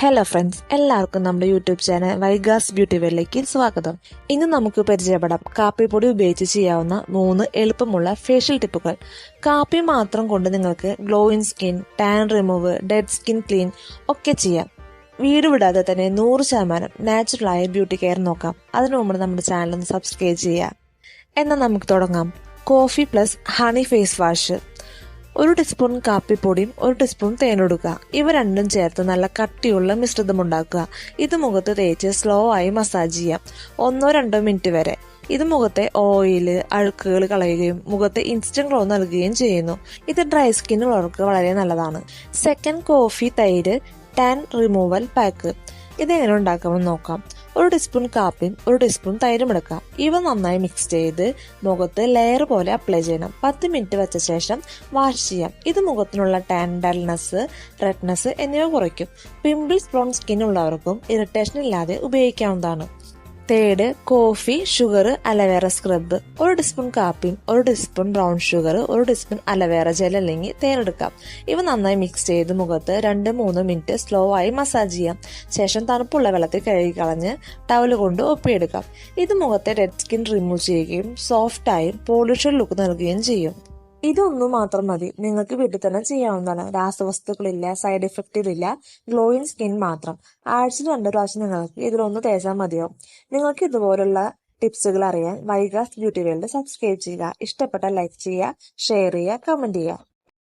Hello friends എല്ലാവർക്കും നമ്മുടെ YouTube channel Vaiga's beauty വെല്ലിലേക്ക് സ്വാഗതം. ഇന്ന് നമുക്ക് പരിചയപ്പെടാം കാപ്പിപ്പൊടി ഉപയോഗിച്ച് ചെയ്യാവുന്ന മൂന്ന് എളുപ്പമുള്ള ഫേഷ്യൽ ടിപ്പുകൾ. കാപ്പി മാത്രം കൊണ്ട് നിങ്ങൾക്ക് glowing skin tan remove dead skin clean ഒക്കെ ചെയ്യാം. വീട് വിടാതെ തന്നെ നൂറ് ശതമാനം നാച്ചുറലായ ബ്യൂട്ടി കെയർ നോക്കാം. അതിനു മുമ്പ് നമ്മുടെ ചാനൽ ഒന്ന് സബ്സ്ക്രൈബ് ചെയ്യാം എന്നാൽ നമുക്ക് തുടങ്ങാം. Coffee plus honey face wash ഒരു ടീസ്പൂൺ കാപ്പിപ്പൊടിയും ഒരു ടീസ്പൂൺ തേനെടുക്കുക. ഇവ രണ്ടും ചേർത്ത് നല്ല കട്ടിയുള്ള മിശ്രിതം ഉണ്ടാക്കുക. ഇത് മുഖത്ത് തേച്ച് സ്ലോ ആയി മസാജ് ചെയ്യാം. ഒന്നോ രണ്ടോ മിനിറ്റ് വരെ. ഇത് മുഖത്തെ ഓയിൽ അഴുക്കുകൾ കളയുകയും മുഖത്തെ ഇൻസ്റ്റന്റ് ഗ്ലോ നൽകുകയും ചെയ്യുന്നു. ഇത് ഡ്രൈ സ്കിന്നുള്ളവർക്ക് വളരെ നല്ലതാണ്. സെക്കൻഡ് കോഫി തൈര് ടാൻ റിമൂവൽ പാക്ക് ഇത് എങ്ങനെ ഉണ്ടാക്കാമെന്ന് നോക്കാം. ഒരു ടീസ്പൂൺ കാപ്പിയും ഒരു ടീസ്പൂൺ തൈരും എടുക്കാം ഇവ നന്നായി മിക്സ് ചെയ്ത് മുഖത്ത് ലെയർ പോലെ അപ്ലൈ ചെയ്യണം. പത്ത് മിനിറ്റ് വെച്ച ശേഷം വാഷ് ചെയ്യാം. ഇത് മുഖത്തിനുള്ള ടാൻ റെഡ്നെസ് എന്നിവ കുറയ്ക്കും. പിമ്പിൾസ് പ്രോൺ സ്കിൻ ഉള്ളവർക്കും ഇറിറ്റേഷൻ ഇല്ലാതെ ഉപയോഗിക്കാവുന്നതാണ്. Third coffee sugar aloe vera scrub. ഒരു ടീസ്പൂൺ കാപ്പിയും ഒരു ടീസ്പൂൺ ബ്രൗൺ ഷുഗർ ഒരു ടീസ്പൂൺ അലവേറ ജെൽ അല്ലെങ്കിൽ തേനെടുക്കാം ഇവ നന്നായി മിക്സ് ചെയ്ത് മുഖത്ത് രണ്ട് മൂന്ന് മിനിറ്റ് സ്ലോ ആയി മസാജ് ചെയ്യാം. ശേഷം തണുപ്പുള്ള വെള്ളത്തിൽ കഴുകി കളഞ്ഞ് ടവൽ കൊണ്ട് ഒപ്പിയെടുക്കാം. ഇത് മുഖത്തെ ഡെഡ് സ്കിൻ റിമൂവ് ചെയ്യുകയും സോഫ്റ്റായും പോളിഷർ ലുക്ക് നൽകുകയും ചെയ്യും. ഇതൊന്നും മാത്രം മതി. നിങ്ങൾക്ക് വീട്ടിൽ തന്നെ ചെയ്യാവുന്നതാണ്. രാസവസ്തുക്കളില്ല സൈഡ് ഇഫക്റ്റുകളില്ല ഗ്ലോയിങ് സ്കിൻ മാത്രം. ആഴ്ച രണ്ടു പ്രാവശ്യം നിങ്ങൾക്ക് ഇതിലൊന്ന് തേച്ചാൽ മതിയാവും നിങ്ങൾക്ക് ഇതുപോലുള്ള ടിപ്സുകൾ അറിയാൻ വൈഗാസ് ബ്യൂട്ടി വേൾഡ് സബ്സ്ക്രൈബ് ചെയ്യുക. ഇഷ്ടപ്പെട്ട ലൈക്ക് ചെയ്യുക ഷെയർ ചെയ്യുക കമന്റ് ചെയ്യുക.